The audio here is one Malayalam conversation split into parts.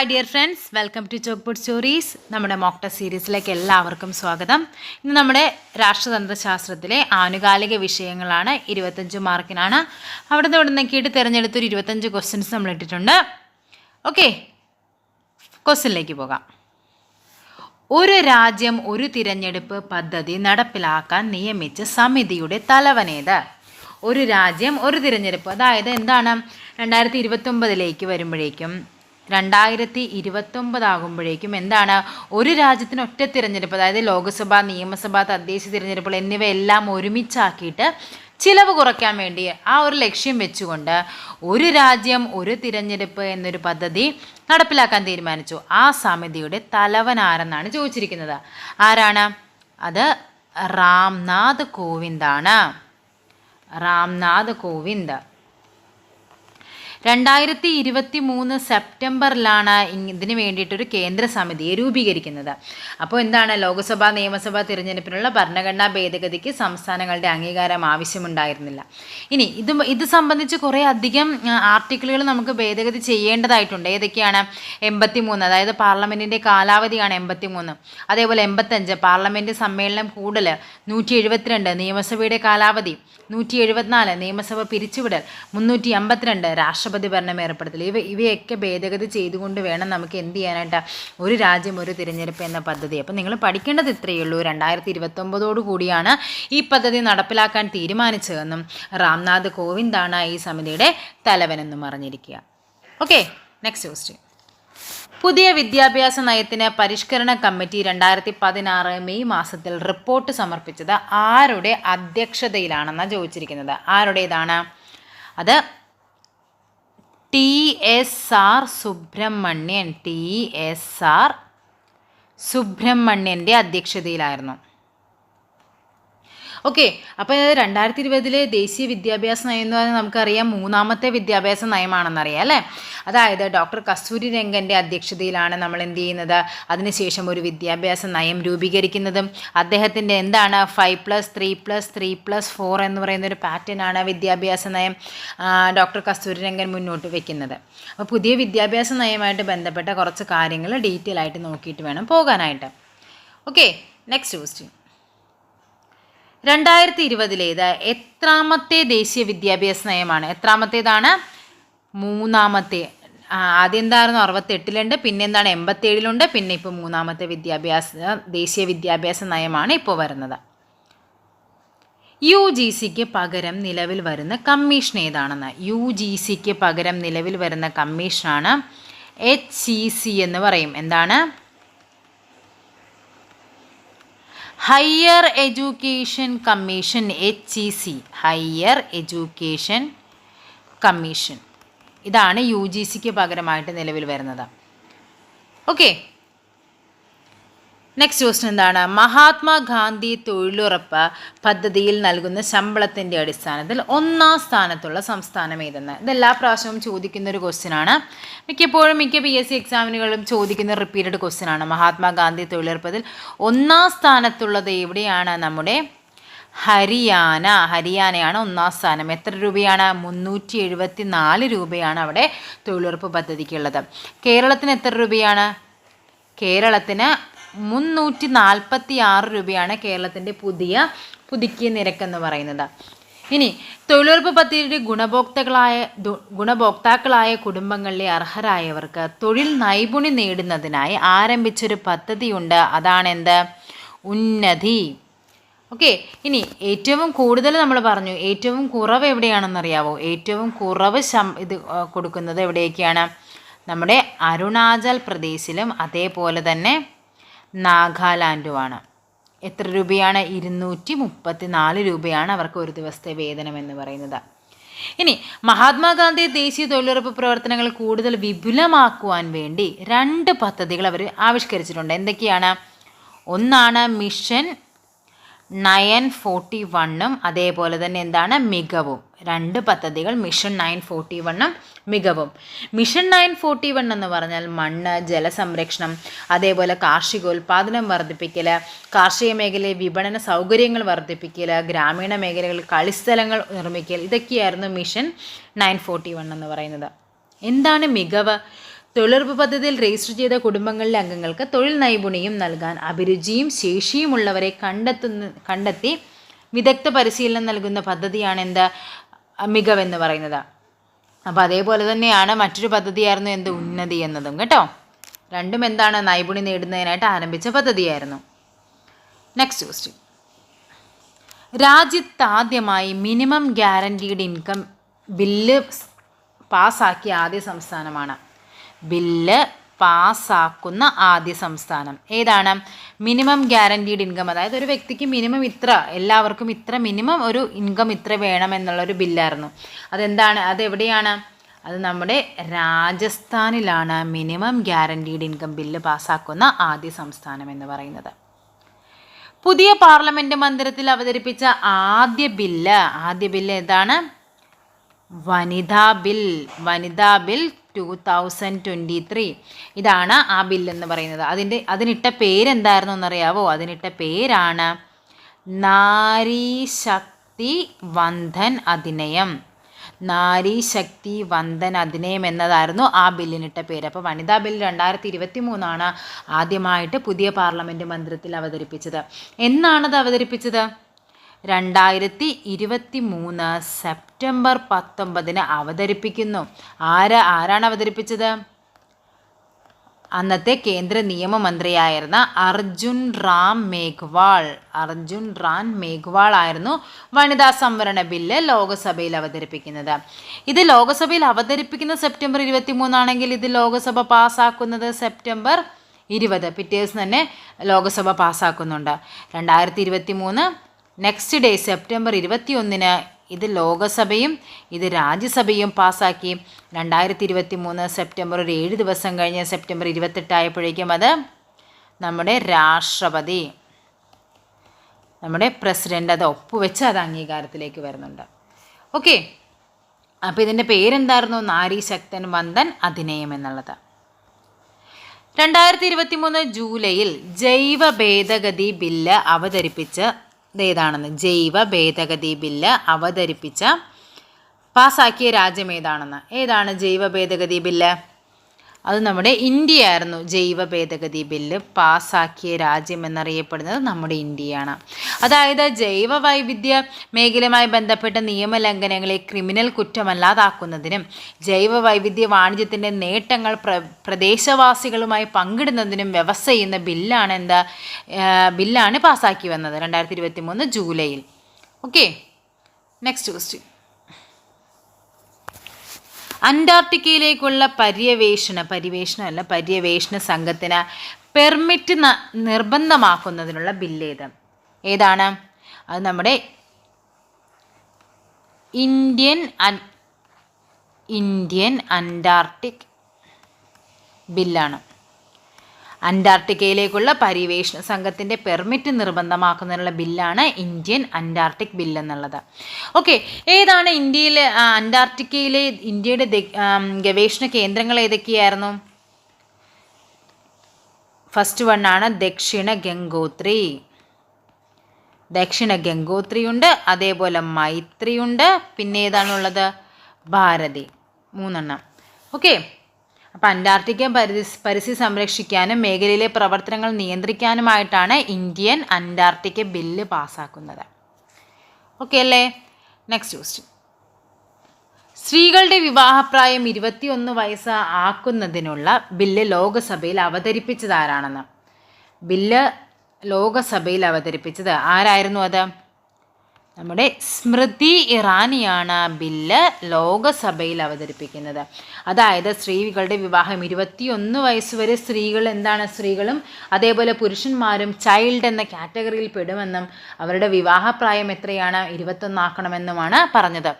Hi dear friends welcome to Chalkbud stories നമ്മുടെ മോക്ട സീരീസിലേക്ക് എല്ലാവർക്കും സ്വാഗതം. ഇന്ന് നമ്മുടെ രാഷ്ട്രതന്ത്രശാസ്ത്രത്തിലെ ആനുകാലിക വിഷയങ്ങളാണ് ഇരുപത്തഞ്ച് മാർക്കിനാണ്. അവിടെ നിന്ന് ഇവിടെ നിന്നൊക്കെയിട്ട് തിരഞ്ഞെടുത്തൊരു ഇരുപത്തഞ്ച് ക്വസ്റ്റ്യൻസ് നമ്മൾ ഇട്ടിട്ടുണ്ട്. ഓക്കെ ക്വസ്റ്റ്യനിലേക്ക് പോകാം. ഒരു രാജ്യം ഒരു തിരഞ്ഞെടുപ്പ് പദ്ധതി നടപ്പിലാക്കാൻ നിയമിച്ച സമിതിയുടെ തലവനേത് ഒരു രാജ്യം ഒരു തിരഞ്ഞെടുപ്പ്. അതായത് എന്താണ്? രണ്ടായിരത്തി ഇരുപത്തൊമ്പതിലേക്ക് വരുമ്പോഴേക്കും രണ്ടായിരത്തി ഇരുപത്തൊമ്പതാകുമ്പോഴേക്കും എന്താണ് ഒരു രാജ്യത്തിന് ഒറ്റ തിരഞ്ഞെടുപ്പ് അതായത് ലോക്സഭ നിയമസഭ തദ്ദേശ തിരഞ്ഞെടുപ്പുകൾ എന്നിവയെല്ലാം ഒരുമിച്ചാക്കിയിട്ട് ചിലവ് കുറയ്ക്കാൻ വേണ്ടി ആ ഒരു ലക്ഷ്യം വെച്ചുകൊണ്ട് ഒരു രാജ്യം ഒരു തിരഞ്ഞെടുപ്പ് എന്നൊരു പദ്ധതി നടപ്പിലാക്കാൻ തീരുമാനിച്ചു. ആ സമിതിയുടെ തലവൻ ആരെന്നാണ് ചോദിച്ചിരിക്കുന്നത്? ആരാണ്? അത് റാംനാഥ് കോവിന്ദാണ്. റാംനാഥ് കോവിന്ദ്. രണ്ടായിരത്തി ഇരുപത്തി മൂന്ന് സെപ്റ്റംബറിലാണ് ഇതിന് വേണ്ടിയിട്ടൊരു കേന്ദ്ര സമിതിയെ രൂപീകരിക്കുന്നത്. അപ്പോൾ എന്താണ് ലോക്സഭാ നിയമസഭാ തിരഞ്ഞെടുപ്പിനുള്ള ഭരണഘടനാ ഭേദഗതിക്ക് സംസ്ഥാനങ്ങളുടെ അംഗീകാരം ആവശ്യമുണ്ടായിരുന്നില്ല. ഇനി ഇത് ഇത് സംബന്ധിച്ച് കുറേ അധികം ആർട്ടിക്കിളുകൾ നമുക്ക് ഭേദഗതി ചെയ്യേണ്ടതായിട്ടുണ്ട്. ഏതൊക്കെയാണ്? എൺപത്തി മൂന്ന് അതായത് പാർലമെന്റിന്റെ കാലാവധിയാണ് എൺപത്തി മൂന്ന് അതേപോലെ എൺപത്തഞ്ച് പാർലമെന്റ് സമ്മേളനം കൂടൽ നൂറ്റി എഴുപത്തിരണ്ട് നിയമസഭയുടെ കാലാവധി നൂറ്റി എഴുപത്തിനാല് നിയമസഭ പിരിച്ചുവിടൽ മുന്നൂറ്റി അമ്പത്തിരണ്ട് രാഷ്ട്രപതി ഭരണം ഏർപ്പെടുത്തൽ ഇവ ഇവയൊക്കെ ഭേദഗതി ചെയ്തുകൊണ്ട് വേണം നമുക്ക് എന്ത് ചെയ്യാനായിട്ട് ഒരു രാജ്യം ഒരു തിരഞ്ഞെടുപ്പ് എന്ന പദ്ധതി. അപ്പം നിങ്ങൾ പഠിക്കേണ്ടത് ഇത്രയേ ഉള്ളൂ. രണ്ടായിരത്തി ഇരുപത്തൊമ്പതോടു കൂടിയാണ് ഈ പദ്ധതി നടപ്പിലാക്കാൻ തീരുമാനിച്ചതെന്നും റാംനാഥ് കോവിന്ദാണ് ഈ സമിതിയുടെ തലവനെന്നും അറിഞ്ഞിരിക്കുക. Okay next question. പുതിയ വിദ്യാഭ്യാസ നയത്തിന് പരിഷ്കരണ കമ്മിറ്റി രണ്ടായിരത്തി പതിനാറ് മെയ് മാസത്തിൽ റിപ്പോർട്ട് സമർപ്പിച്ചത് ആരുടെ അധ്യക്ഷതയിലാണെന്നാണ് ചോദിച്ചിരിക്കുന്നത്. ആരുടേതാണ്? അത് T S R Subrahmanyan T S R സുബ്രഹ്മണ്യന്റെ അധ്യക്ഷതയിലായിരുന്നു. ഓക്കെ അപ്പോൾ രണ്ടായിരത്തി ഇരുപതിലെ ദേശീയ വിദ്യാഭ്യാസ നയം എന്ന് പറഞ്ഞാൽ നമുക്കറിയാം മൂന്നാമത്തെ വിദ്യാഭ്യാസ നയമാണെന്നറിയാം അല്ലേ? അതായത് ഡോക്ടർ കസ്തൂരി രംഗന്റെ അധ്യക്ഷതയിലാണ് നമ്മൾ എന്ത് ചെയ്യുന്നത്? അതിനുശേഷം ഒരു വിദ്യാഭ്യാസ നയം രൂപീകരിക്കുന്നതും അദ്ദേഹത്തിന്റെ എന്താണ് five plus three plus three plus four എന്ന് പറയുന്ന ഒരു പാറ്റേൺ ആണ് വിദ്യാഭ്യാസ നയം ഡോക്ടർ കസ്തൂരി രംഗൻ മുന്നോട്ട് വയ്ക്കുന്നത് അപ്പോൾ പുതിയ വിദ്യാഭ്യാസ നയമായിട്ട് ബന്ധപ്പെട്ട കുറച്ച് കാര്യങ്ങൾ ഡീറ്റെയിൽ ആയിട്ട് നോക്കിയിട്ട് വേണം പോകാനായിട്ട്. ഓക്കെ നെക്സ്റ്റ് ക്വസ്റ്റ്യൻ രണ്ടായിരത്തി ഇരുപതിലേത് എത്രാമത്തെ ദേശീയ വിദ്യാഭ്യാസ നയമാണ്? എത്രാമത്തേതാണ്? മൂന്നാമത്തെ. ആദ്യം എന്തായിരുന്നു അറുപത്തെട്ടിലുണ്ട് പിന്നെ എന്താണ് എൺപത്തേഴിലുണ്ട് പിന്നെ ഇപ്പോൾ മൂന്നാമത്തെ വിദ്യാഭ്യാസ ദേശീയ വിദ്യാഭ്യാസ നയമാണ് ഇപ്പോൾ വരുന്നത്. യു ജി സിക്ക് പകരം നിലവിൽ വരുന്ന കമ്മീഷൻ ഏതാണെന്ന്? യു ജി സിക്ക് പകരം നിലവിൽ വരുന്ന കമ്മീഷനാണ് എച്ച് സി സി എന്ന് പറയും. എന്താണ്? Higher education commission H E C higher education commission. ഇതാണ് യു ജി സിക്ക് പകരമായിട്ട് നിലവിൽ വരുന്നത്. ഓക്കെ നെക്സ്റ്റ് ക്വസ്റ്റൻ എന്താണ്? മഹാത്മാഗാന്ധി തൊഴിലുറപ്പ് പദ്ധതിയിൽ നൽകുന്ന ശമ്പളത്തിന്റെ അടിസ്ഥാനത്തിൽ ഒന്നാം സ്ഥാനത്തുള്ള സംസ്ഥാനം ഏതെന്ന്? ഇതെല്ലാ പ്രാവശ്യവും ചോദിക്കുന്ന ഒരു ക്വസ്റ്റ്യൻ ആണ്. മിക്കപ്പോഴും മിക്ക പി എസ് സി എക്സാമിനുകളും ചോദിക്കുന്ന റിപ്പീറ്റഡ് ക്വസ്റ്റ്യൻ ആണ്. മഹാത്മാഗാന്ധി തൊഴിലുറപ്പതിൽ ഒന്നാം സ്ഥാനത്തുള്ളത് എവിടെയാണ്? നമ്മുടെ ഹരിയാന. ഹരിയാനയാണ് ഒന്നാം സ്ഥാനം. എത്ര രൂപയാണ്? മുന്നൂറ്റി എഴുപത്തി നാല് രൂപയാണ് അവിടെ തൊഴിലുറപ്പ് പദ്ധതിക്കുള്ളത്. കേരളത്തിന് എത്ര രൂപയാണ്? കേരളത്തിന് മുന്നൂറ്റി നാൽപ്പത്തി ആറ് രൂപയാണ് കേരളത്തിന്റെ പുതിയ പുതുക്കിയ നിരക്കെന്ന് പറയുന്നത്. ഇനി തൊഴിലുറപ്പ് പദ്ധതിയുടെ ഗുണഭോക്താക്കളായ ഗുണഭോക്താക്കളായ കുടുംബങ്ങളിലെ അർഹരായവർക്ക് തൊഴിൽ നൈപുണി നേടുന്നതിനായി ആരംഭിച്ചൊരു പദ്ധതിയുണ്ട്. അതാണെന്ത്? ഉന്നതി. ഓക്കെ ഇനി ഏറ്റവും കൂടുതൽ നമ്മൾ പറഞ്ഞു ഏറ്റവും കുറവ് എവിടെയാണെന്നറിയാവോ? ഏറ്റവും കുറവ് ശം ഇത് കൊടുക്കുന്നത് എവിടെയൊക്കെയാണ് നമ്മുടെ അരുണാചൽ പ്രദേശിലും അതേപോലെ തന്നെ നാഗാലാൻഡുമാണ് എത്ര രൂപയാണ്? ഇരുന്നൂറ്റി മുപ്പത്തി നാല് രൂപയാണ് അവർക്ക് ഒരു ദിവസത്തെ വേതനം എന്ന് പറയുന്നത്. ഇനി മഹാത്മാഗാന്ധി ദേശീയ തൊഴിലുറപ്പ് പ്രവർത്തനങ്ങൾ കൂടുതൽ വിപുലമാക്കുവാൻ വേണ്ടി രണ്ട് പദ്ധതികൾ അവർ ആവിഷ്കരിച്ചിട്ടുണ്ട്. എന്തൊക്കെയാണ്? ഒന്നാണ് മിഷൻ നയൻ ഫോർട്ടി വണ്ണും അതേപോലെ തന്നെ എന്താണ്? മികവും. രണ്ട് പദ്ധതികൾ മിഷൻ നയൻ ഫോർട്ടി വണ്ണും മികവും. മിഷൻ നയൻ ഫോർട്ടി വൺ എന്ന് പറഞ്ഞാൽ മണ്ണ് ജലസംരക്ഷണം അതേപോലെ കാർഷികോൽപാദനം വർദ്ധിപ്പിക്കൽ കാർഷിക മേഖലയിൽ വിപണന സൗകര്യങ്ങൾ വർദ്ധിപ്പിക്കൽ ഗ്രാമീണ മേഖലകളിൽ കളിസ്ഥലങ്ങൾ നിർമ്മിക്കൽ ഇതൊക്കെയായിരുന്നു മിഷൻ നയൻ ഫോർട്ടി വൺ എന്ന് പറയുന്നത്. എന്താണ് മികവ്? തൊഴിലുറപ്പ് പദ്ധതിയിൽ രജിസ്റ്റർ ചെയ്ത കുടുംബങ്ങളിലെ അംഗങ്ങൾക്ക് തൊഴിൽ നൈപുണ്യം നൽകാൻ അഭിരുചിയും ശേഷിയുമുള്ളവരെ കണ്ടെത്തുന്ന കണ്ടെത്തി വിദഗ്ധ പരിശീലനം നൽകുന്ന പദ്ധതിയാണ് എന്താ മികവെന്ന് പറയുന്നത്. അപ്പോൾ അതേപോലെ തന്നെയാണ് മറ്റൊരു പദ്ധതിയായിരുന്നു എന്ത്? ഉന്നതി എന്നതും. കേട്ടോ? രണ്ടും എന്താണ്? നൈപുണി നേടുന്നതിനായിട്ട് ആരംഭിച്ച പദ്ധതിയായിരുന്നു. നെക്സ്റ്റ് ക്വസ്റ്റ്യൻ രാജ്യത്ത് ആദ്യമായി മിനിമം ഗ്യാരണ്ടീഡ് ഇൻകം ബില്ല് പാസ്സാക്കിയ ആദ്യ സംസ്ഥാനമാണ്. ബില്ല് പാസ്സാക്കുന്ന ആദ്യ സംസ്ഥാനം. ഏതാണ്? മിനിമം ഗ്യാരണ്ടീഡ് ഇൻകം അതായത് ഒരു വ്യക്തിക്ക് മിനിമം ഇത്ര എല്ലാവർക്കും ഇത്ര മിനിമം ഒരു ഇൻകം ഇത്ര വേണം എന്നുള്ളൊരു ബില്ലായിരുന്നു. അതെന്താണ്? അതെവിടെയാണ്? അത് നമ്മുടെ രാജസ്ഥാനിലാണ് മിനിമം ഗ്യാരണ്ടീഡ് ഇൻകം ബില്ല് പാസ്സാക്കുന്ന ആദ്യ സംസ്ഥാനം എന്ന് പറയുന്നത്. പുതിയ പാർലമെന്റ് മന്ദിരത്തിൽ അവതരിപ്പിച്ച ആദ്യ ബില്ല് ആദ്യ ബില്ല് ഏതാണ്? വനിതാ ബിൽ. വനിതാ bill two thousand twenty three ഇതാണ് ആ ബില്ലെന്ന് പറയുന്നത്. അതിന്റെ അതിനിട്ട പേരെന്തായിരുന്നു എന്നറിയാവോ? അതിനിട്ട പേരാണ് നാരീശക്തി വന്ധൻ അധിനയം. നാരീശക്തി വന്ദൻ അധിനയം എന്നതായിരുന്നു ആ ബില്ലിനിട്ട പേര്. അപ്പോൾ വനിതാ ബിൽ രണ്ടായിരത്തി ഇരുപത്തി മൂന്നാണ് ആദ്യമായിട്ട് പുതിയ പാർലമെന്റ് മന്ദിരത്തിൽ അവതരിപ്പിച്ചത്. എന്നാണത് അവതരിപ്പിച്ചത്? രണ്ടായിരത്തി ഇരുപത്തി മൂന്ന് സെപ്റ്റംബർ പത്തൊമ്പതിന് അവതരിപ്പിക്കുന്നു. ആര് ആരാണ് അവതരിപ്പിച്ചത്? അന്നത്തെ കേന്ദ്ര നിയമമന്ത്രിയായിരുന്ന അർജുൻ റാം മേഘ്വാൾ. അർജുൻ റാം മേഘ്വാൾ ആയിരുന്നു വനിതാ സംവരണ ബില്ല് ലോകസഭയിൽ അവതരിപ്പിക്കുന്നത്. ഇത് ലോകസഭയിൽ അവതരിപ്പിക്കുന്ന സെപ്റ്റംബർ ഇരുപത്തി മൂന്നാണെങ്കിൽ ഇത് ലോകസഭ പാസ്സാക്കുന്നത് സെപ്റ്റംബർ ഇരുപത്. പിറ്റേ ദിവസം തന്നെ ലോകസഭ പാസ്സാക്കുന്നുണ്ട് രണ്ടായിരത്തി ഇരുപത്തി മൂന്ന് നെക്സ്റ്റ് ഡേ സെപ്റ്റംബർ ഇരുപത്തി ഒന്നിന് ഇത് ലോകസഭയും ഇത് രാജ്യസഭയും പാസ്സാക്കി രണ്ടായിരത്തി ഇരുപത്തി മൂന്ന് സെപ്റ്റംബർ ഒരു ഏഴ് ദിവസം കഴിഞ്ഞ് സെപ്റ്റംബർ ഇരുപത്തെട്ടായപ്പോഴേക്കും അത് നമ്മുടെ രാഷ്ട്രപതി നമ്മുടെ പ്രസിഡന്റ് അത് ഒപ്പുവെച്ച് അത് അംഗീകാരത്തിലേക്ക് വരുന്നുണ്ട്. ഓക്കെ അപ്പോൾ ഇതിന്റെ പേരെന്തായിരുന്നു? നാരി ശക്തൻ വന്ദൻ അധിനയം എന്നുള്ളത്. രണ്ടായിരത്തി ഇരുപത്തി മൂന്ന് ജൂലൈയിൽ ജൈവ ഭേദഗതി ബില്ല് അവതരിപ്പിച്ച് ഏതാണെന്ന് ജൈവ ഭേദഗതി ബില്ല് അവതരിപ്പിച്ച പാസാക്കിയ രാജ്യം ഏതാണെന്ന്. ഏതാണ് ജൈവ ഭേദഗതി ബില്ല്? അത് നമ്മുടെ ഇന്ത്യ ആയിരുന്നു ജൈവ ഭേദഗതി ബില്ല് പാസ്സാക്കിയ രാജ്യം എന്നറിയപ്പെടുന്നത് നമ്മുടെ ഇന്ത്യയാണ്. അതായത് ജൈവ വൈവിധ്യ മേഖലയുമായി ബന്ധപ്പെട്ട നിയമലംഘനങ്ങളെ ക്രിമിനൽ കുറ്റമല്ലാതാക്കുന്നതിനും ജൈവ വൈവിധ്യ വാണിജ്യത്തിന്റെ നേട്ടങ്ങൾ പ്ര പ്രദേശവാസികളുമായി പങ്കിടുന്നതിനും വ്യവസ്ഥ ചെയ്യുന്ന ബില്ലാണ് എന്താ ബില്ലാണ് പാസ്സാക്കി വന്നത് രണ്ടായിരത്തി ഇരുപത്തി മൂന്ന് ജൂലൈയിൽ. ഓക്കെ നെക്സ്റ്റ് ക്വസ്റ്റ്യൻ അന്റാർട്ടിക്കയിലേക്കുള്ള പര്യവേഷണ പര്യവേഷണമല്ല പര്യവേഷണ സംഘത്തിന് പെർമിറ്റ് നിർബന്ധമാക്കുന്നതിനുള്ള ബില്ല് ഏത് ഏതാണ്? അത് നമ്മുടെ ഇന്ത്യൻ ഇന്ത്യൻ അന്റാർട്ടിക് ബില്ലാണ്. അന്റാർട്ടിക്കയിലേക്കുള്ള പര്യവേഷണ സംഘത്തിന്റെ പെർമിറ്റ് നിർബന്ധമാക്കുന്നതിനുള്ള ബില്ലാണ് ഇന്ത്യൻ അന്റാർട്ടിക് ബിൽ എന്നുള്ളത്. ഓക്കെ ഏതാണ് ഇന്ത്യയിലെ അന്റാർട്ടിക്കയിലെ ഇന്ത്യയുടെ ഗവേഷണ കേന്ദ്രങ്ങൾ ഏതൊക്കെയായിരുന്നു? ഫസ്റ്റ് വൺ ആണ് ദക്ഷിണ ഗംഗോത്രി. ദക്ഷിണ ഗംഗോത്രി ഉണ്ട് അതേപോലെ മൈത്രി ഉണ്ട് പിന്നെ ഏതാണുള്ളത്? ഭാരതി. മൂന്നെണ്ണം. ഓക്കെ അപ്പോൾ അന്റാർട്ടിക്ക പരിസ്ഥിതി പരിസ്ഥിതി സംരക്ഷിക്കാനും മേഖലയിലെ പ്രവർത്തനങ്ങൾ നിയന്ത്രിക്കാനുമായിട്ടാണ് ഇന്ത്യൻ അന്റാർട്ടിക്ക ബില്ല് പാസ്സാക്കുന്നത് ഓക്കെ അല്ലേ? നെക്സ്റ്റ് ക്വസ്റ്റ്യൻ സ്ത്രീകളുടെ വിവാഹപ്രായം ഇരുപത്തിയൊന്ന് വയസ്സ് ആക്കുന്നതിനുള്ള ബില്ല് ലോകസഭയിൽ അവതരിപ്പിച്ചത് ബില്ല് ലോകസഭയിൽ അവതരിപ്പിച്ചത് ആരായിരുന്നു അത്? നമ്മുടെ സ്മൃതി ഇറാനിയാണ് ബില്ല് ലോകസഭയിൽ അവതരിപ്പിക്കുന്നത്. അതായത് സ്ത്രീകളുടെ വിവാഹം ഇരുപത്തിയൊന്ന് വയസ്സ് വരെ സ്ത്രീകൾ എന്താണ് സ്ത്രീകളും? അതേപോലെ പുരുഷന്മാരും ചൈൽഡ് എന്ന കാറ്റഗറിയിൽ പെടുമെന്നും അവരുടെ വിവാഹപ്രായം എത്രയാണ്? ഇരുപത്തൊന്നാക്കണമെന്നുമാണ് പറഞ്ഞത്.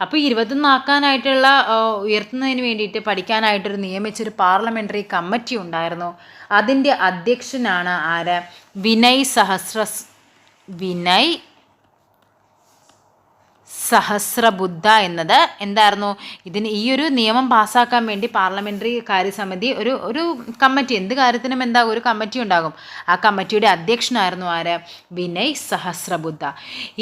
അപ്പോൾ ഇരുപത്തൊന്നാക്കാനായിട്ടുള്ള ഉയർത്തുന്നതിന് വേണ്ടിയിട്ട് പഠിക്കാനായിട്ടൊരു നിയമിച്ചൊരു പാർലമെന്ററി കമ്മിറ്റി ഉണ്ടായിരുന്നു. അതിന്റെ അധ്യക്ഷനാണ് ആര്? വിനയ് സഹസ്ര വിനയ് സഹസ്രബുദ്ധ എന്നത് എന്തായിരുന്നു? ഇതിന് ഈ ഒരു നിയമം പാസ്സാക്കാൻ വേണ്ടി പാർലമെന്ററി കാര്യസമിതി ഒരു ഒരു കമ്മിറ്റി എന്ത് കാര്യത്തിനും എന്താ ഒരു കമ്മിറ്റി ഉണ്ടാകും. ആ കമ്മിറ്റിയുടെ അധ്യക്ഷനായിരുന്നു ആര്? വിനയ് സഹസ്രബുദ്ധ.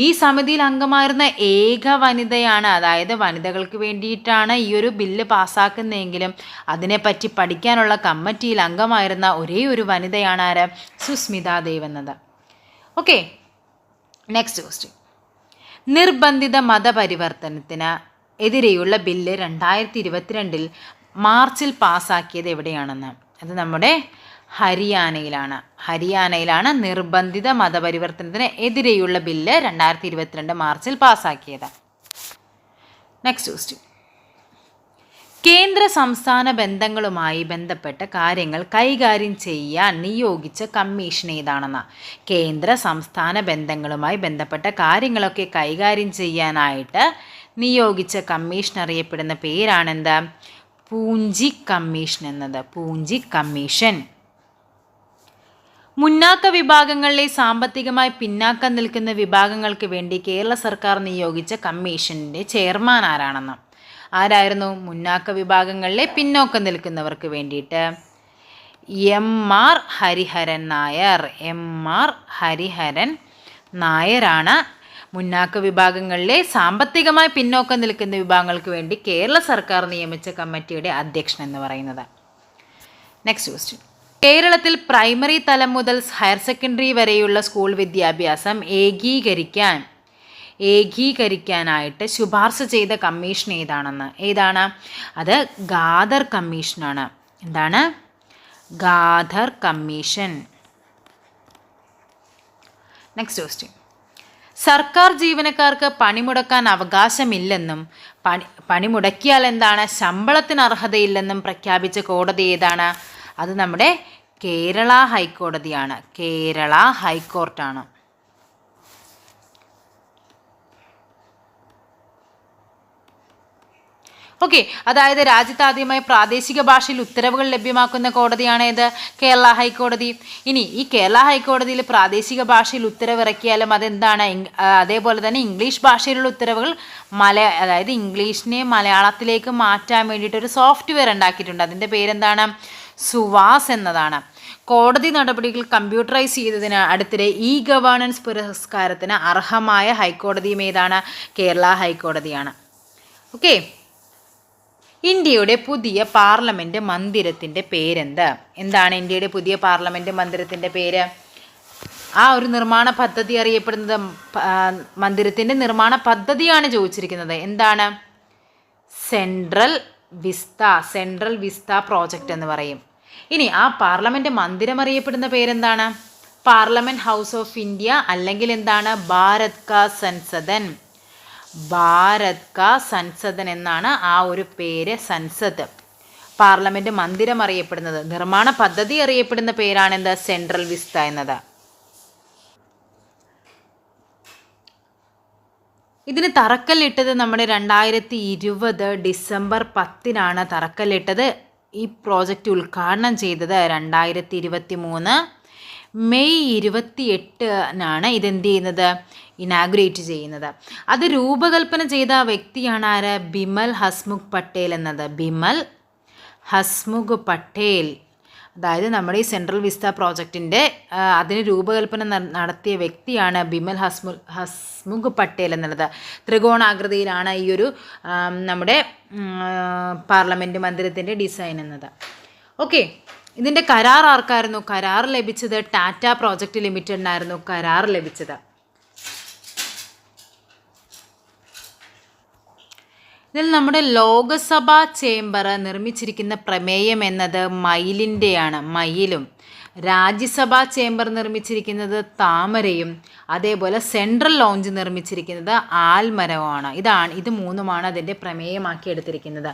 ഈ സമിതിയിൽ അംഗമായിരുന്ന ഏക വനിതയാണ് അതായത് വനിതകൾക്ക് വേണ്ടിയിട്ടാണ് ഈ ഒരു ബില്ല് പാസ്സാക്കുന്നതെങ്കിലും അതിനെപ്പറ്റി പഠിക്കാനുള്ള കമ്മിറ്റിയിൽ അംഗമായിരുന്ന ഒരേ ഒരു വനിതയാണ് ആര്? സുസ്മിത ദേവ് എന്നത്. Okay next question. നിർബന്ധിത മതപരിവർത്തനത്തിന് എതിരെയുള്ള ബില്ല് രണ്ടായിരത്തി ഇരുപത്തിരണ്ടിൽ മാർച്ചിൽ പാസ്സാക്കിയത് എവിടെയാണെന്ന്. അത് നമ്മുടെ ഹരിയാനയിലാണ്. ഹരിയാനയിലാണ് നിർബന്ധിത മതപരിവർത്തനത്തിന് എതിരെയുള്ള ബില്ല് രണ്ടായിരത്തി ഇരുപത്തിരണ്ട് മാർച്ചിൽ പാസാക്കിയത്. നെക്സ്റ്റ് ക്വസ്റ്റ്യൻ കേന്ദ്ര സംസ്ഥാന ബന്ധങ്ങളുമായി ബന്ധപ്പെട്ട കാര്യങ്ങൾ കൈകാര്യം ചെയ്യാൻ നിയോഗിച്ച കമ്മീഷൻ ഏതാണെന്ന്. കേന്ദ്ര സംസ്ഥാന ബന്ധങ്ങളുമായി ബന്ധപ്പെട്ട കാര്യങ്ങളൊക്കെ കൈകാര്യം ചെയ്യാനായിട്ട് നിയോഗിച്ച കമ്മീഷൻ അറിയപ്പെടുന്ന പേരാണെന്ത്? പൂഞ്ചി കമ്മീഷൻ എന്നത്. പൂഞ്ചി കമ്മീഷൻ. മുന്നാക്ക വിഭാഗങ്ങളിലെ സാമ്പത്തികമായി പിന്നാക്കം നിൽക്കുന്ന വിഭാഗങ്ങൾക്ക് വേണ്ടി കേരള സർക്കാർ നിയോഗിച്ച കമ്മീഷന്റെ ചെയർമാൻ ആരാണെന്ന്. ആരായിരുന്നു? മുന്നാക്ക വിഭാഗങ്ങളിലെ പിന്നോക്കം നിൽക്കുന്നവർക്ക് വേണ്ടിയിട്ട്. M R Hariharan Nair. M R Hariharan നായരാണ് മുന്നാക്ക വിഭാഗങ്ങളിലെ സാമ്പത്തികമായി പിന്നോക്കം നിൽക്കുന്ന വിഭാഗങ്ങൾക്ക് വേണ്ടി കേരള സർക്കാർ നിയമിച്ച കമ്മിറ്റിയുടെ അധ്യക്ഷൻ എന്ന് പറയുന്നത്. നെക്സ്റ്റ് ക്വസ്റ്റ്യൻ കേരളത്തിൽ പ്രൈമറി തലം മുതൽ ഹയർ സെക്കൻഡറി വരെയുള്ള സ്കൂൾ വിദ്യാഭ്യാസം ഏകീകരിക്കാൻ ഏകീകരിക്കാനായിട്ട് ശുപാർശ ചെയ്ത കമ്മീഷൻ ഏതാണെന്ന്? ഏതാണ്? അത് ഗാദർ കമ്മീഷനാണ്. എന്താണ്? Gather commission. നെക്സ്റ്റ് ക്വസ്റ്റ്യൻ സർക്കാർ ജീവനക്കാർക്ക് പണിമുടക്കാൻ അവകാശമില്ലെന്നും പണി പണിമുടക്കിയാൽ എന്താണ്? ശമ്പളത്തിന് അർഹതയില്ലെന്നും പ്രഖ്യാപിച്ച കോടതി ഏതാണ്? അത് നമ്മുടെ കേരള ഹൈക്കോടതിയാണ്. കേരള ഹൈക്കോർട്ടാണ്. ഓക്കെ അതായത് രാജ്യത്താദ്യമായി പ്രാദേശിക ഭാഷയിൽ ഉത്തരവുകൾ ലഭ്യമാക്കുന്ന കോടതിയാണ് കേരള ഹൈക്കോടതി. ഇനി ഈ കേരള ഹൈക്കോടതിയിൽ പ്രാദേശിക ഭാഷയിൽ ഉത്തരവിറക്കിയാലും അതെന്താണ്? അതേപോലെ തന്നെ ഇംഗ്ലീഷ് ഭാഷയിലുള്ള ഉത്തരവുകൾ മല അതായത് ഇംഗ്ലീഷിനെ മലയാളത്തിലേക്ക് മാറ്റാൻ വേണ്ടിയിട്ട് ഒരു സോഫ്റ്റ്വെയർ ഉണ്ടാക്കിയിട്ടുണ്ട്. അതിന്റെ പേരെന്താണ്? സുവാസ് എന്നതാണ്. കോടതി നടപടികൾ കമ്പ്യൂട്ടറൈസ് ചെയ്തതിന് അടുത്തിടെ ഇ ഗവേണൻസ് പുരസ്കാരത്തിന് അർഹമായ ഹൈക്കോടതിയും ഏതാണ്? കേരള ഹൈക്കോടതിയാണ്. ഓക്കെ ഇന്ത്യയുടെ പുതിയ പാർലമെന്റ് മന്ദിരത്തിന്റെ പേരെന്ത്? എന്താണ് ഇന്ത്യയുടെ പുതിയ പാർലമെന്റ് മന്ദിരത്തിന്റെ പേര്? ആ ഒരു നിർമ്മാണ പദ്ധതി അറിയപ്പെടുന്നത് മന്ദിരത്തിന്റെ നിർമ്മാണ പദ്ധതിയാണ് ചോദിച്ചിരിക്കുന്നത്. എന്താണ്? Central vista central vista project എന്ന് പറയും. ഇനി ആ പാർലമെന്റ് മന്ദിരം അറിയപ്പെടുന്ന പേരെന്താണ്? പാർലമെന്റ് ഹൗസ് ഓഫ് ഇന്ത്യ അല്ലെങ്കിൽ എന്താണ്? ഭാരത് കാ സൻസദൻ. ഭാരത് കാ സൻസദൻ എന്നാണ് ആ ഒരു പേര് സൻസദ്. പാർലമെന്റ് മന്ദിരം അറിയപ്പെടുന്നത്. നിർമ്മാണ പദ്ധതി അറിയപ്പെടുന്ന പേരാണെന്ത്? സെൻട്രൽ വിസ്ത എന്നത്. ഇതിന് തറക്കല്ലിട്ടത് നമ്മുടെ രണ്ടായിരത്തി ഇരുപത് ഡിസംബർ പത്തിനാണ് തറക്കല്ലിട്ടത്. ഈ പ്രോജക്റ്റ് ഉദ്ഘാടനം ചെയ്തത് രണ്ടായിരത്തി ഇരുപത്തി മൂന്ന് മെയ് ഇരുപത്തി എട്ടിനാണ് ഇതെന്ത് ചെയ്യുന്നത്? ഇനാഗുറേറ്റ് ചെയ്യുന്നത്. അത് രൂപകൽപ്പന ചെയ്ത വ്യക്തിയാണ് ആര്? ബിമൽ ഹസ്മുഖ് പട്ടേൽ എന്നത്. ബിമൽ ഹസ്മുഖ് പട്ടേൽ. അതായത് നമ്മുടെ ഈ സെൻട്രൽ വിസ്ത പ്രോജക്റ്റിന്റെ അതിന് രൂപകൽപ്പന നടത്തിയ വ്യക്തിയാണ് ബിമൽ ഹസ്മു ഹസ്മുഖ് പട്ടേൽ എന്നുള്ളത്. ത്രികോണാകൃതിയിലാണ് ഈ ഒരു നമ്മുടെ പാർലമെന്റ് മന്ദിരത്തിന്റെ ഡിസൈൻ എന്നത്. ഓക്കെ. ഇതിന്റെ കരാർ ആർക്കായിരുന്നു? കരാർ ലഭിച്ചത് ടാറ്റ പ്രോജക്റ്റ് ലിമിറ്റഡിനായിരുന്നു കരാർ ലഭിച്ചത്. ഇതിൽ നമ്മുടെ ലോകസഭാ ചേംബർ നിർമ്മിച്ചിരിക്കുന്ന പ്രമേയം എന്നത് മയിലിന്റെയാണ് മയിലും. രാജ്യസഭാ ചേംബർ നിർമ്മിച്ചിരിക്കുന്നത് താമരയും അതേപോലെ സെൻട്രൽ ലോഞ്ച് നിർമ്മിച്ചിരിക്കുന്നത് ആൽമരവുമാണ്. ഇതാണ് ഇത് മൂന്നുമാണ് അതിന്റെ പ്രമേയമാക്കി എടുത്തിരിക്കുന്നത്.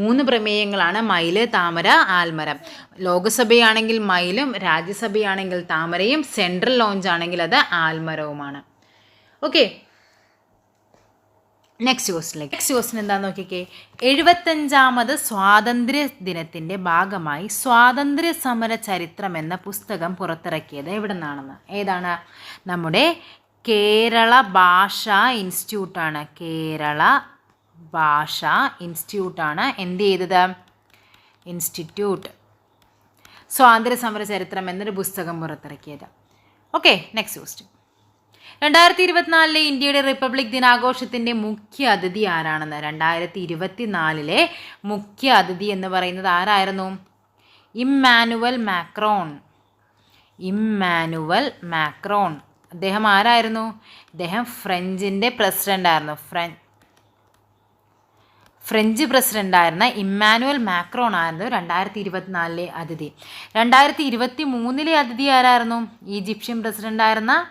മൂന്ന് പ്രമേയങ്ങളാണ് മയിൽ താമര ആൽമരം. ലോകസഭയാണെങ്കിൽ മയിലും രാജ്യസഭയാണെങ്കിൽ താമരയും സെൻട്രൽ ലോഞ്ച് ആണെങ്കിൽ അത് ആൽമരവുമാണ്. ഓക്കെ നെക്സ്റ്റ് ക്വസ്റ്റിലേക്ക് നെക്സ്റ്റ് ക്വസ്റ്റിൻ എന്താ നോക്കിക്കേ. എഴുപത്തഞ്ചാമത് സ്വാതന്ത്ര്യ ദിനത്തിന്റെ ഭാഗമായി സ്വാതന്ത്ര്യ സമര ചരിത്രം എന്ന പുസ്തകം പുറത്തിറക്കിയത് എവിടെ നിന്നാണെന്ന് ഏതാണ്? നമ്മുടെ കേരള ഭാഷാ ഇൻസ്റ്റിറ്റ്യൂട്ടാണ്. കേരള ഭാഷാ ഇൻസ്റ്റിറ്റ്യൂട്ടാണ്. എന്ത് ചെയ്തത്? ഇൻസ്റ്റിറ്റ്യൂട്ട്. സ്വാതന്ത്ര്യ സമര ചരിത്രം എന്നൊരു പുസ്തകം പുറത്തിറക്കിയത്. ഓക്കെ നെക്സ്റ്റ് ക്വസ്റ്റ്യൻ രണ്ടായിരത്തി ഇരുപത്തിനാലിലെ ഇന്ത്യയുടെ റിപ്പബ്ലിക് ദിനാഘോഷത്തിന്റെ മുഖ്യ അതിഥി ആരാണെന്ന്? രണ്ടായിരത്തി ഇരുപത്തിനാലിലെ മുഖ്യ അതിഥി എന്ന് പറയുന്നത് ആരായിരുന്നു? Emmanuel Macron. Emmanuel Macron. അദ്ദേഹം ആരായിരുന്നു? അദ്ദേഹം ഫ്രഞ്ചിന്റെ പ്രസിഡന്റ് ആയിരുന്നു. ഫ്രഞ്ച് ഫ്രഞ്ച് പ്രസിഡന്റായിരുന്ന ഇമ്മാനുവൽ മാക്രോൺ ആയിരുന്നു രണ്ടായിരത്തി ഇരുപത്തിനാലിലെ അതിഥി. രണ്ടായിരത്തി ഇരുപത്തി മൂന്നിലെ അതിഥി ആരായിരുന്നു? ഈജിപ്ഷ്യൻ പ്രസിഡന്റായിരുന്ന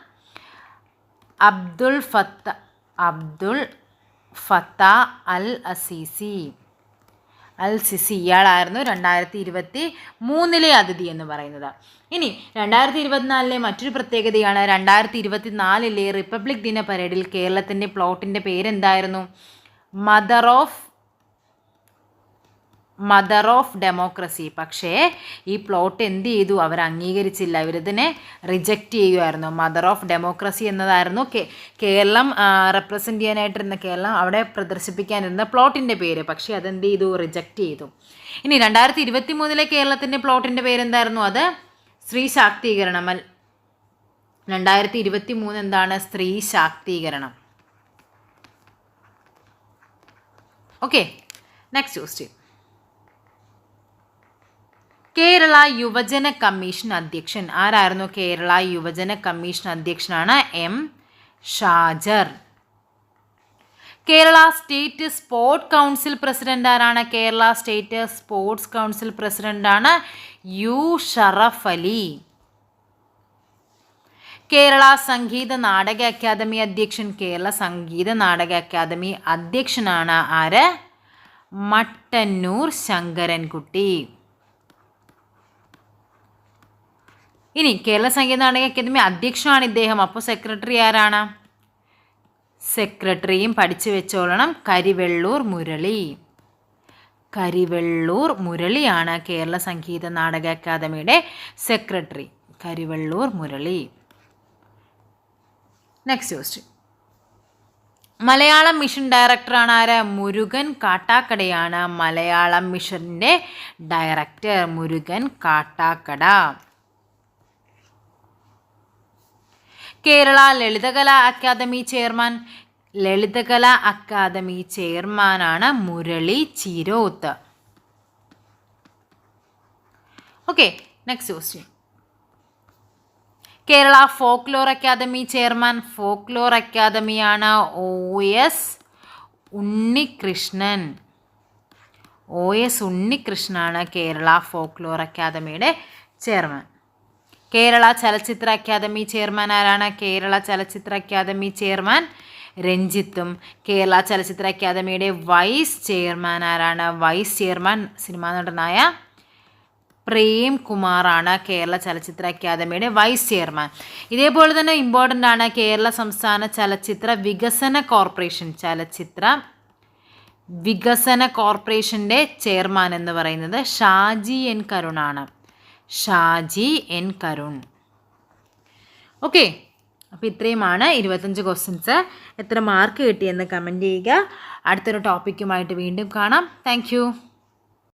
Abdul Fattah Abdul Fattah al Sisi. Al Sisi ഇയാളായിരുന്നു രണ്ടായിരത്തി ഇരുപത്തി മൂന്നിലെ അതിഥി എന്ന് പറയുന്നത്. ഇനി രണ്ടായിരത്തി ഇരുപത്തിനാലിലെ മറ്റൊരു പ്രത്യേകതയാണ് രണ്ടായിരത്തി ഇരുപത്തി നാലിലെ റിപ്പബ്ലിക് ദിന പരേഡിൽ കേരളത്തിന്റെ പ്ലോട്ടിന്റെ പേരെന്തായിരുന്നു? Mother of mother of democracy പക്ഷേ ഈ പ്ലോട്ട് എന്ത് ചെയ്തു? അവർ അംഗീകരിച്ചില്ല. ഇവരിതിനെ റിജക്റ്റ് ചെയ്യുമായിരുന്നു മദർ ഓഫ് ഡെമോക്രസി എന്നതായിരുന്നു കേരളം റെപ്രസെന്റ് ചെയ്യാനായിട്ടിരുന്ന കേരളം അവിടെ പ്രദർശിപ്പിക്കാനിരുന്ന പ്ലോട്ടിന്റെ പേര്. പക്ഷേ അതെന്ത് ചെയ്തു? റിജക്റ്റ് ചെയ്തു. ഇനി രണ്ടായിരത്തി ഇരുപത്തി മൂന്നിലെ കേരളത്തിന്റെ പ്ലോട്ടിന്റെ പേരെന്തായിരുന്നു അത്? സ്ത്രീ ശാക്തീകരണം. രണ്ടായിരത്തി ഇരുപത്തി മൂന്ന് എന്താണ് സ്ത്രീ ശാക്തീകരണം? ഓക്കെ നെക്സ്റ്റ് ക്വസ്റ്റ്യൻ കേരള യുവജന കമ്മീഷൻ അധ്യക്ഷൻ. ആരായിരുന്നു കേരള യുവജന commission അധ്യക്ഷനാണ് M. Shajar. Kerala state sports council president ആരാണ്? കേരള സ്റ്റേറ്റ് സ്പോർട്സ് കൗൺസിൽ പ്രസിഡന്റാണ് യു. ഷറഫ് അലി. കേരള സംഗീത നാടക അക്കാദമി അധ്യക്ഷൻ. കേരള സംഗീത നാടക അക്കാദമി അധ്യക്ഷനാണ് ആര്? മട്ടന്നൂർ ശങ്കരൻകുട്ടി. ഇനി കേരള സംഗീത നാടക അക്കാദമി അധ്യക്ഷനാണ് ഇദ്ദേഹം. അപ്പോൾ സെക്രട്ടറി ആരാണ്? സെക്രട്ടറിയും പഠിച്ചു വെച്ചോളണം. കരിവെള്ളൂർ മുരളി. കരിവെള്ളൂർ മുരളിയാണ് കേരള സംഗീത നാടക അക്കാദമിയുടെ secretary Karivellur Murali. Next question Malayalam mission ഡയറക്ടറാണ് ആര്? മുരുകൻ കാട്ടാക്കടയാണ് മലയാളം മിഷന്റെ director Murugan Kattakada. Kerala Lalithakala academy chairman Lalithakala academy ചെയർമാനാണ് Murali Chiroth. Okay next question Kerala folklore academy chairman folklore അക്കാദമിയാണ് O S Unnikrishnan. O S ഉണ്ണികൃഷ്ണനാണ് Kerala folklore അക്കാദമിയുടെ chairman. Kerala Chalachitra academy chairman ആരാണ്? Kerala Chalachitra academy chairman രഞ്ജിത്തും. കേരള ചലച്ചിത്ര അക്കാദമിയുടെ വൈസ് ചെയർമാൻ ആരാണ്? വൈസ് ചെയർമാൻ സിനിമാ നടനായ പ്രേം കുമാറാണ് കേരള ചലച്ചിത്ര അക്കാദമിയുടെ വൈസ് ചെയർമാൻ. ഇതേപോലെ തന്നെ ഇമ്പോർട്ടന്റ് ആണ് കേരള സംസ്ഥാന ചലച്ചിത്ര വികസന കോർപ്പറേഷൻ. ചലച്ചിത്ര വികസന കോർപ്പറേഷന്റെ ചെയർമാൻ എന്ന് പറയുന്നത് ഷാജി എൻ കരുണാണ്. ഷാജി എൻ കരുൺ. ഓക്കെ അപ്പോൾ ഇത്രയുമാണ് ഇരുപത്തഞ്ച് ക്വസ്റ്റ്യൻസ് എത്ര മാർക്ക് കിട്ടിയെന്ന് കമന്റ് ചെയ്യുക. അടുത്തൊരു ടോപ്പിക്കുമായിട്ട് വീണ്ടും കാണാം. താങ്ക്